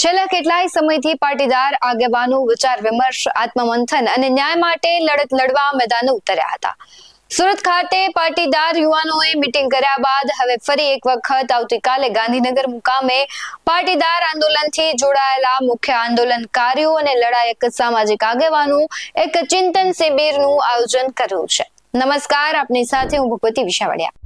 છેલ્લા કેટલાય સમયથી પાટીદાર આગેવાનો વિચાર વિમર્શ, આત્મમંથન અને ન્યાય માટે લડત લડવા મેદાને ઉતર્યા હતા. સુરત ખાતે પાટીદાર યુવાનોએ મિટિંગ કર્યા બાદ હવે ફરી એક વખત આવતીકાલે ગાંધીનગર મુકામે પાટીદાર આંદોલનથી જોડાયેલા મુખ્ય આંદોલનકારીઓ અને લડાયક સામાજિક આગેવાનો એક ચિંતન શિબિરનું આયોજન કર્યું છે. નમસ્કાર, આપની સાથે હું ભૂપતિ વિશાવડિયા.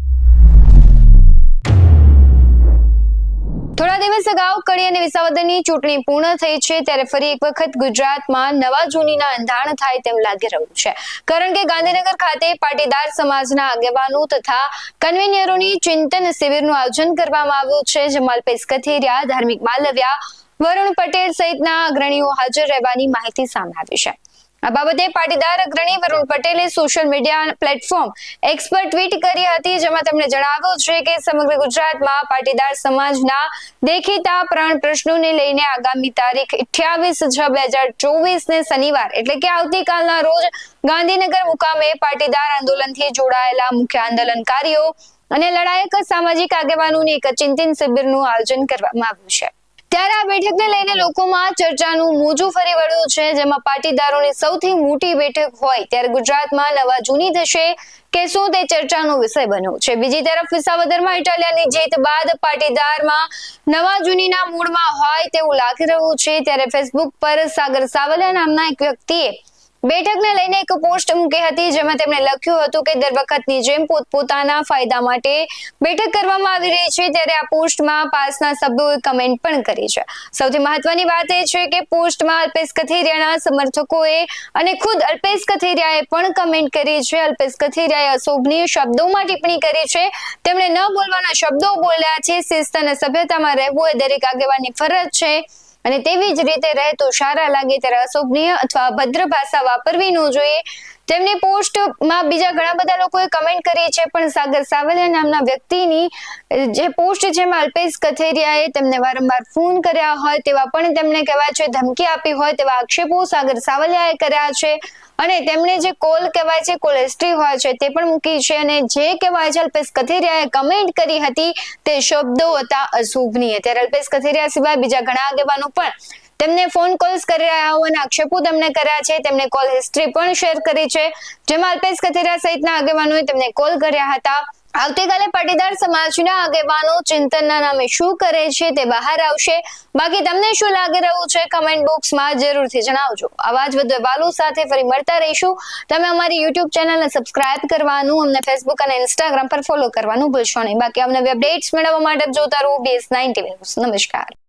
થોડા દિવસ અગાઉ કડી અને વિસાવદરની ચૂંટણી પૂર્ણ થઈ છે, ત્યારે ફરી એક વખત ગુજરાતમાં નવા જૂનીના અંધાણ થાય તેમ લાગી રહ્યું છે. કારણ કે ગાંધીનગર ખાતે પાટીદાર સમાજના આગેવાનો તથા કન્વીનરોની ચિંતન શિબિરનું આયોજન કરવામાં આવ્યું છે જેમાં અલ્પેશ કથિરિયા, ધાર્મિક માલવ્યા વરુણ પટેલ સહિતના અગ્રણીઓ હાજર રહેવાની માહિતી સામે આવી છે. આ બાબતે પાટીદાર અગ્રણી વરુણ પટેલે સોશિયલ મીડિયા પ્લેટફોર્મ એક્સ પર ટ્વીટ કરી હતી, જેમાં તેમણે જણાવ્યું છે કે સમગ્ર ગુજરાતમાં પાટીદાર સમાજના દેખીતા પ્રાણ પ્રશ્નોને લઈને આગામી તારીખ અઠ્યાવીસ છ બે હજાર ચોવીસ ને શનિવાર, એટલે કે આવતીકાલના રોજ ગાંધીનગર મુકામે પાટીદાર આંદોલનથી જોડાયેલા મુખ્ય આંદોલનકારીઓ અને લડાયક સામાજિક આગેવાનોની એક ચિંતન શિબિરનું આયોજન કરવામાં આવ્યું છે. ત્યારે આ બેઠકને લઈને લોકોમાં ચર્ચાનું મોજું ફરી વળ્યું છે, જેમાં પાટીદારોની સૌથી મોટી બેઠક હોય ત્યારે ગુજરાતમાં નવા જૂની થશે કે શું તે ચર્ચાનો વિષય બન્યો છે. બીજી તરફ વિસાવદરમાં ઇટાલિયાની જીત બાદ પાટીદારમાં નવા જૂનીના મૂળમાં હોય તેવું લાગી રહ્યું છે, ત્યારે ફેસબુક પર સાગર સાવલિયા નામના એક વ્યક્તિએ બેઠકને લઈને એક પોસ્ટ મૂકી હતી, જેમાં તેમણે લખ્યું હતું કે દર વખતની જેમ પોતપોતાના ફાયદા માટે બેઠક કરવામાં આવી રહી છે, ત્યારે આ પોસ્ટમાં પાસના સભ્યોએ કમેન્ટ પણ કરી છે. સૌથી મહત્વની વાત એ છે કે પોસ્ટમાં અલ્પેશ કથિરિયાના સમર્થકોએ અને ખુદ અલ્પેશ કથિરિયાએ પણ કમેન્ટ કરી છે. અલ્પેશ કથિરિયાએ અશોભનીય શબ્દોમાં ટિપ્પણી કરી છે. તેમણે ન બોલવાના શબ્દો બોલ્યા છે. શિસ્ત અને સભ્યતામાં રહેવું એ દરેક આગેવાની ફરજ છે. અને તેવી જ રીતે રહેતું સારા લાગે ત્યારે અશોભનીય અથવા અભદ્ર ભાષા વાપરવી ન જોઈએ. તેમની પોસ્ટમાં બીજા ઘણા બધા લોકોએ કમેન્ટ કરી છે, પણ સાગર સાવલિયા નામના વ્યક્તિની, જે પોસ્ટ છે એમાં અલ્પેશ કથેરિયાએ તેમને વારંવાર ફોન કર્યા હોય તેવા પણ તેમને કહેવાય છે, ધમકી આપી હોય તેવા આક્ષેપો સાગર સાવલિયાએ કર્યા છે. અને તેમણે જે કોલ કહેવાય છે, કોલ હિસ્ટ્રી હોય છે, તે પણ મૂકી છે. અને જે કહેવાય છે, અલ્પેશ કથેરિયાએ કમેન્ટ કરી હતી, તે શબ્દો હતા અશુભનીય. ત્યારે અલ્પેશ કથેરિયા સિવાય બીજા ઘણા આગેવાનો પણ તેમને ફોન કોલ્સ કરી રહ્યા હોવાના આક્ષેપો તેમણે કર્યા છે તેમણે કોલ હિસ્ટ્રી પણ શેર કરી છે. જેમાં અલ્પેશ કથેરા સહિતના આગેવાનોએ તેમને કોલ કર્યા હતા. આવતીકાલે પાટીદાર સમાજના આગેવાનો ચિંતનના નામે શું કરે છે તે બહાર આવશે. બાકી તમને શું લાગી રહ્યું છે કમેન્ટ બોક્સમાં જરૂરથી જણાવજો. આવા જ વધુ અહેવાલો સાથે ફરી મળતા રહીશું. તમે અમારી યુટ્યુબ ચેનલને સબસ્ક્રાઇબ કરવાનું, અમને ફેસબુક અને ઇન્સ્ટાગ્રામ પર ફોલો કરવાનું ભૂલશો નહીં. બાકી અમને અપડેટ્સ મેળવવા માટે જોતા રહો બીએસ નાઇન ટીવી નમસ્કાર.